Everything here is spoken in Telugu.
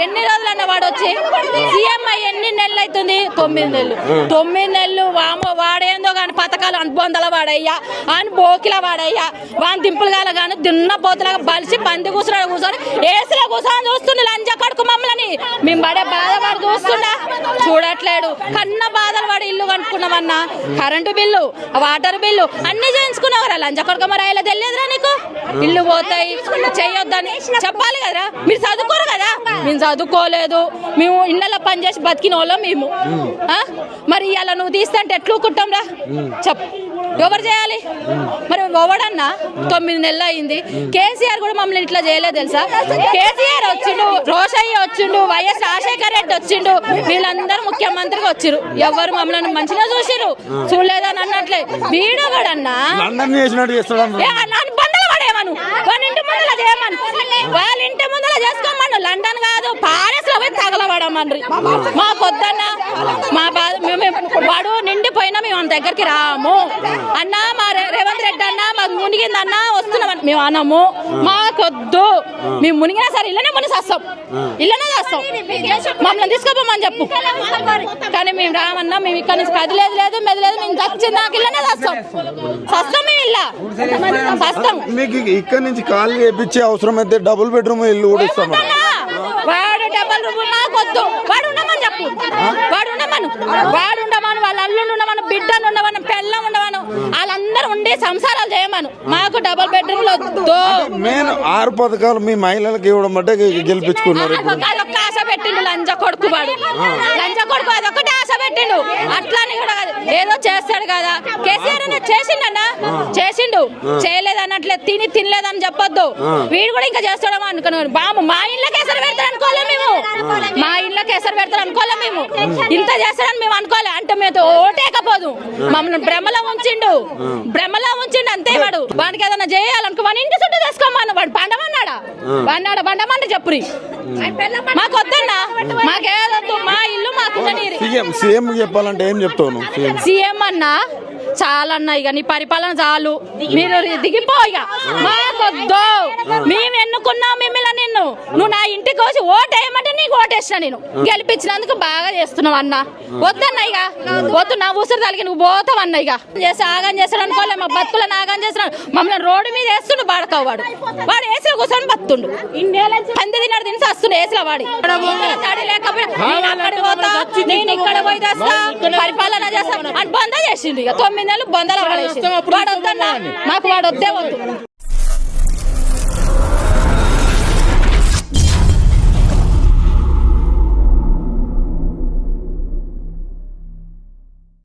ఎన్ని రోజులన్న వాడు వచ్చి సీఎం ఎన్ని నెలలు అవుతుంది తొమ్మిది నెలలు. తొమ్మిది నెలలు వామో వాడేందో కానీ పథకాలు అనుబంధాల వాడయ్యా అని బోకిల వాడయ్యా వాని దింపులు కాల కానీ దున్న పోతులాగా బలిసి పంది కూర్చున్నాడు కూర్చొని ఏసులో కూర్చొని చూస్తుండే లంజ కడుకు మమ్మల్ని. మేము పడే బాధ వాడు చూస్తుండా? చూడట్లేడు. కన్న బాధలు వాడు ఇల్లు కనుక్కున్నామన్నా కరెంటు బిల్లు వాటర్ బిల్లు అన్ని చేయించుకున్నావురా లంచ కొడుకు మరి ఆయన తెలియదురా నీకు? ఇల్లు పోతాయి చేయొద్దని చెప్పాలి కదరా? మీరు చదువుకోరు కదా? చదువుకోలేదు. మేము ఇళ్ళలో పని చేసి బతికిన వాళ్ళం మేము? మరి ఇలా నువ్వు తీస్తుంటే ఎట్లు కుట్టాంరా చెప్ ఎవరు చేయాలి? మరి ఎవడన్నా? తొమ్మిది నెలలు అయింది. కేసీఆర్ కూడా మమ్మల్ని ఇట్లా చేయలేదు తెలుసా? కేసీఆర్ వచ్చిండు రోషయ్య వచ్చిండు వైఎస్ రాజశేఖర్ రెడ్డి వచ్చిండు. వీళ్ళందరూ ముఖ్యమంత్రిగా వచ్చిరు ఎవరు మమ్మల్ని మంచిగా చూసిరు చూడలేదని అన్నట్లే. పడేయమను. వాళ్ళ ఇంటి ముందర చేయమను. వాళ్ళ ఇంటి ముందర చేసుకోమను. లండన్ కాదు పారిస్లో పోయి తగలబడమని మా పొద్దున్న మా బాధ మేము వాడు నిండిపోయినా మేము మన దగ్గరికి రాము. అన్న మా రేవంత్ రెడ్డి అన్న మాకు మునిగిందన్న వస్తున్నాం మేము అనము. మాకొద్దు. మేము మునిగినా సరే ఇల్లనే మునిసి వస్తాం ఇల్లనే వస్తాం మమ్మల్ని తీసుకోపోమని చెప్పు. కానీ మేము రామన్నా మేము ఇక్కడ నుంచి కదిలేదు లేదు మెదలేదు మేము చచ్చింది నాకు ఇల్లనే వస్తాం సస్తాం మేము ఇల్లా సస్తాం మీకు ఇక్కడ నుంచి కాల్ చేపించే అవసరం అయితే డబుల్ బెడ్రూమ్ ఇల్లు కూడా ఇస్తాం వాడు ఉండమని చెప్పు. వాడు ఉండమను వాడు ఉండమను వాళ్ళ అల్లుండి ఉండమను బిడ్డను ఉండమను వాళ్ళందరూ ఉండి సంసారాలు చేయమను. మాకు డబల్ బెడ్రూమ్ వద్దు మెయిన్ ఆరు పథకాలు మీ మహిళలకు ఇవ్వడం అంటే గెలిపించుకున్నారు అదొక ఆశ పెట్టిండు లంజ కొడుకు వాడు. లంజ కొడుకు అదొకటి ఆశ పెట్టిండు. అట్లాని కూడా. ఏదో చేస్తాడు కదా. కేసీఆర్ అన్న చేసిండన్నా చేసిండు. చేయలేదు అన్నట్లే తిని తినలేదని చెప్పొద్దు. వీడు కూడా ఇంకా చేస్తాడేమో అనుకున్నాను బాము మా ఇళ్ళకి ఎసరు పెడతాడు అనుకోలే మేము. మా ఇళ్ళకి ఎసరు పెడతాడు అనుకోలే మేము. ఇంత చేస్తాడని మేము అనుకోలే. అంటే మేము ఓటేకపోదు. మమ్మల్ని భ్రమలో ఉంచిండు. భ్రమలో ఉంచిండు అంతే వాడు. వాడికి ఏదైనా చేయాలనుకో వాడి ఇంటి చుట్టూ చేసుకోమను వాడు. బండమన్నాడా బండాడు బండమంటే చెప్పురి. మాకు వద్దన్నా మాకేదొద్దు మా ఇల్లు మాకు సీఎం సీఎం చెప్పాలంటే ఏం చెప్తావు సీఎం. సీఎం అన్నా చాలా అన్న ఇక నీ పరిపాలన చాలు. మీరు దిగిపో ఇక. మాకొద్దు. మేము ఎన్నుకున్నాం మిమ్మల్ని నిన్ను. నువ్వు నా ఇంటికి వచ్చి ఓటు వేయమంటే నీకు ఓటేసిన నేను. గెలిపించినందుకు బాగా చేస్తున్నావు అన్న. వద్దన్న ఇక. వద్దు నా ఉసురు తలిగి నువ్వు పోతావు అన్న ఇక. చేసి ఆగం చేస్తాడు అనుకోలే మా బతుకులను ఆగం చేస్తున్నాడు. మమ్మల్ని రోడ్డు మీద వేస్తుండు బాడకావు వాడు. వాడు వేసిన కూర్చొని బతుండు పంది తిన్నాడు తిని వస్తుండు వేసిన వాడి. తడి లేకపోయినా నేను అక్కడికి పోతా నేను ఇక్కడ పోయి పరిపాలన చేస్తా అని బంద చేసిండు ఇక. తొమ్మిది నెలలు బందల వాడేసిండు వాడు వద్దన్నా మాకు వాడు వద్దే వద్దు.